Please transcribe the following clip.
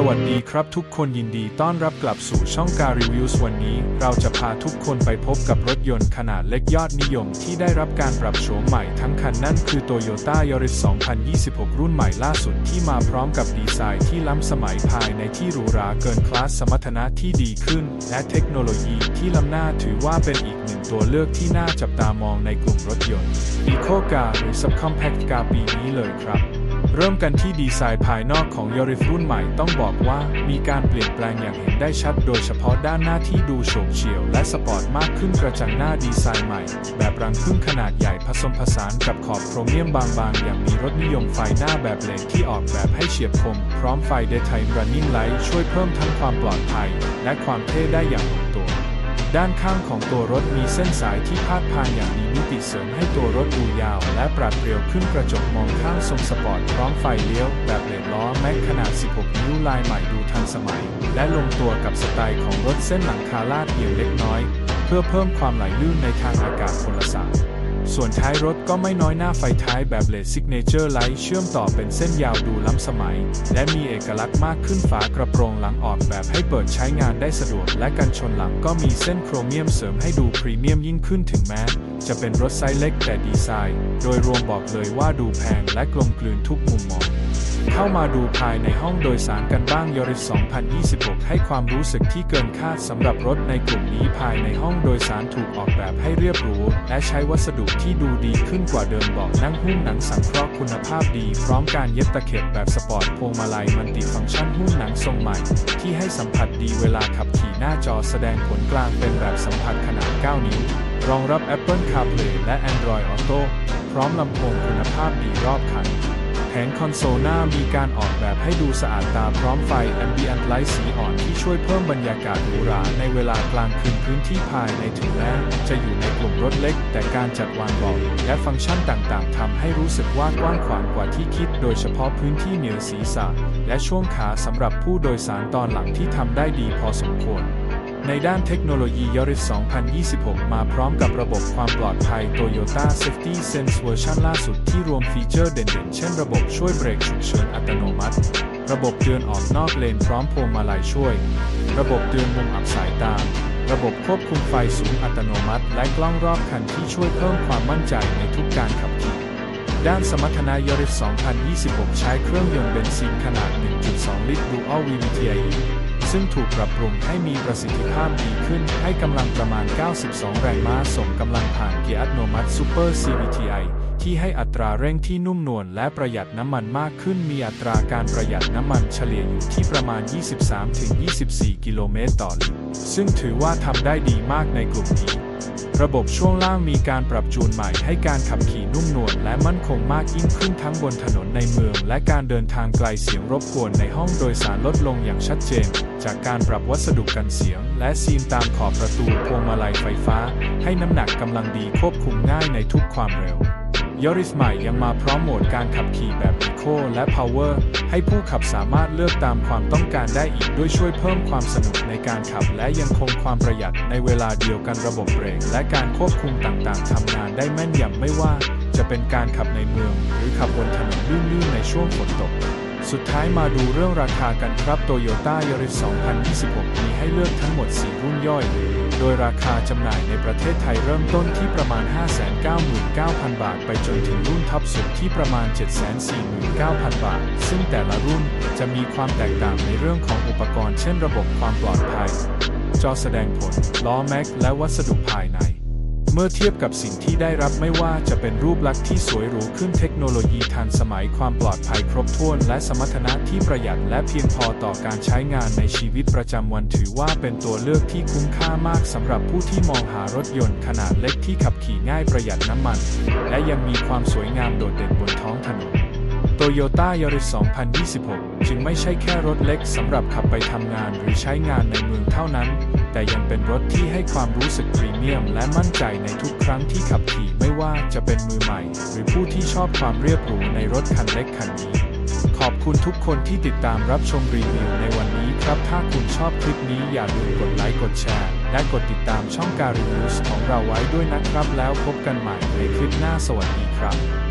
สวัสดีครับทุกคนยินดีต้อนรับกลับสู่ช่องการรีวิววันนี้ เราจะพาทุกคนไปพบกับรถยนต์ขนาดเล็กยอดนิยมที่ได้รับการปรับโฉมใหม่ทั้งคันนั่นคือ Toyota Yaris 2026 รุ่นใหม่ล่าสุดที่มาพร้อมกับดีไซน์ที่ล้ำสมัยภายในที่หรูหราเกินคลาสสมรรถนะที่ดีขึ้น และเทคโนโลยีที่ล้ำหน้าถือว่าเป็นอีกหนึ่งตัวเลือกที่น่าจับตามองในกลุ่มรถยนต์ Eco Car หรือ Subcompact Car ปีนี้เลยครับ เริ่มกันที่ดีไซน์ภายนอกของยอริฟรุ่นใหม่ต้องบอกว่ามีการเปลี่ยนแปลงอย่างเห็นได้ชัด โดยเฉพาะด้านหน้าที่ดูโฉบเฉี่ยวและสปอร์ตมากขึ้นกระจังหน้าดีไซน์ใหม่ แบบรังพึ่งขนาดใหญ่ผสมผสานกับขอบโครเมียมบางๆ อย่างมีรถนิยมไฟหน้าแบบเลนที่ออกแบบให้เฉียบคม พร้อมไฟ Daytime Running Light ช่วยเพิ่มทั้งความปลอดภัย และความเท่ได้อย่างลงตัว ด้านข้างของตัวรถมีเส้นสายที่พาดผ่านอย่างมีมิติเสริมให้ตัวรถดูยาว และปราดเปรียวขึ้นกระจกมองข้างทรงสปอร์ตพร้อมไฟเลี้ยว แบบเลนล้อแม็กขนาด 16 นิ้วลายใหม่ดูทันสมัย และลงตัวกับสไตล์ของรถเส้นหลังคาลาดเอียงเล็กน้อย เพื่อเพิ่มความไหลลื่นในทางอากาศพลศาสตร์ ส่วนท้ายรถก็ไม่น้อยหน้าไฟท้ายแบบเลดซิกเนเจอร์ไลท์เชื่อมต่อเป็นเส้นยาวดูล้ำสมัย และมีเอกลักษณ์มากขึ้นฝากระโปรงหลังออกแบบให้เปิดใช้งานได้สะดวก และกันชนหลังก็มีเส้นโครเมียมเสริมให้ดูพรีเมียมยิ่งขึ้นถึงแม้ จะเป็นรถไซส์เล็กแต่ดีไซน์ โดยรวมบอกเลยว่าดูแพงและกลมกลืนทุกมุมมอง เข้ามาดูภายในห้องโดยสารกันบ้างยอริส2026 ให้ความรู้สึกที่เกินคาดสำหรับรถในกลุ่มนี้ภายในห้องโดยสารถูกออกแบบให้เรียบหรู และใช้วัสดุที่ดูดีขึ้นกว่าเดิมเบอกนั่งหุ้มหนังสังเคราะห์คุณภาพดี พร้อมการเย็บตะเข็บแบบสปอร์ตพวงมาลัยมันติฟังก์ชันหุ้มหนังทรงใหม่ ที่ให้สัมผัสดีเวลาขับขี่หน้าจอแสดงผลกลางเป็นแบบสัมผัสขนาด 9 นิ้วรองรับ Apple CarPlay และ Android Auto พร้อมลำโพงคุณภาพดีรอบคัน งคอนโซลหน้ามีการออกแบบให้ดูสะอาดตาพร้อมไฟ Ambient Light สีอ่อนที่ช่วยเพิ่มบรรยากาศหรูหราในเวลากลางคืนพื้นที่ภายในถึงแม้จะอยู่ในกลุ่มรถเล็ก แต่การจัดวางเบาะและฟังก์ชันต่างๆทำให้รู้สึกว่ากว้างขวางกว่าที่คิด โดยเฉพาะพื้นที่เหนือศีรษะและช่วงขาสำหรับผู้โดยสารตอนหลังที่ทำได้ดีพอสมควร ในด้านเทคโนโลยี Yaris 2026 มาพร้อมกับระบบความปลอดภัย Toyota Safety Sense เวอร์ชันล่าสุดที่รวมฟีเจอร์เด่นๆ เช่นระบบช่วยเบรกฉุกเฉินอัตโนมัติ ระบบเตือนออกนอกเลนพร้อมพวงมาลัยช่วย ระบบเตือนมุมอับสายตา ระบบควบคุมไฟสูงอัตโนมัติ และกล้องรอบคันที่ช่วยเพิ่มความมั่นใจในทุกการขับขี่ด้านสมรรถนะ Yaris 2026 ใช้เครื่องยนต์เบนซินขนาด 1.2 ลิตร Dual VVTi ซึ่งถูกปรับปรุงให้มีประสิทธิภาพดีขึ้นให้กำลังประมาณ 92 แรงม้าส่งกำลังผ่านเกียร์อัตโนมัติ Super CVTi ที่ให้อัตราเร่งที่นุ่มนวลและประหยัดน้ำมันมากขึ้นมีอัตราการประหยัดน้ำมันเฉลี่ยอยู่ที่ประมาณ 23-24 กิโลเมตรต่อลิตรซึ่งถือว่าทำได้ดีมากในกลุ่มนี้ ระบบช่วงล่างมีการปรับจูนใหม่ให้การขับขี่นุ่มนวลและมั่นคงมากยิ่งขึ้นทั้งบนถนนในเมือง และการเดินทางไกลเสียงรบกวนในห้องโดยสารลดลงอย่างชัดเจน จากการปรับวัสดุกันเสียง และซีนตามขอบประตูพวงมาลัยไฟฟ้า ให้น้ำหนักกำลังดีควบคุมง่ายในทุกความเร็ว ยอริสใหม่ยังมาพร้อมโหมดการขับขี่แบบ Eco และ Power ให้ผู้ขับสามารถเลือกตามความต้องการได้อีกด้วยช่วยเพิ่มความสนุกในการขับ และยังคงความประหยัดในเวลาเดียวกันระบบเบรก และการควบคุมต่างๆทำงานได้แม่นยำไม่ว่า จะเป็นการขับในเมือง หรือขับบนถนนลื่นๆในช่วงฝนตก สุดท้ายมาดูเรื่องราคากันครับ Toyota Yaris 2026 มีให้เลือกทั้งหมด 4 รุ่นย่อย โดยราคาจำหน่ายในประเทศไทยเริ่มต้นที่ประมาณ 599,000 บาท ไปจนถึงรุ่นท็อปสุดที่ประมาณ 749,000 บาท ซึ่งแต่ละรุ่นจะมีความแตกต่างในเรื่องของอุปกรณ์ เช่นระบบความปลอดภัย จอแสดงผล ล้อแม็ก และวัสดุภายใน เมื่อเทียบกับสิ่งที่ได้รับไม่ว่าจะเป็นรูปลักษณ์ที่สวยหรูขึ้นเทคโนโลยีทันสมัยความปลอดภัยครบถ้วน และสมรรถนะที่ประหยัดและเพียงพอต่อการใช้งานในชีวิตประจำวันถือว่าเป็นตัวเลือกที่คุ้มค่ามากสำหรับผู้ที่มองหารถยนต์ขนาดเล็กที่ขับขี่ง่ายประหยัดน้ำมัน และยังมีความสวยงามโดดเด่นบนท้องถนน Toyota Yaris 2026 จึงไม่ใช่แค่รถเล็กสำหรับขับไปทำงานหรือใช้งานในเมืองเท่านั้น แต่ยังเป็นรถที่ให้ความรู้สึกพรีเมียม และมั่นใจในทุกครั้งที่ขับขี่ไม่ว่าจะเป็นมือใหม่ หรือผู้ที่ชอบความเรียบหรูในรถคันเล็กคันนี้ ขอบคุณทุกคนที่ติดตามรับชมรีวิวในวันนี้ครับ ถ้าคุณชอบคลิปนี้อย่าลืมกดไลค์กดแชร์ และกดติดตามช่องการรีวิวของเราไว้ด้วยนะครับ แล้วพบกันใหม่ในคลิปหน้าสวัสดีครับ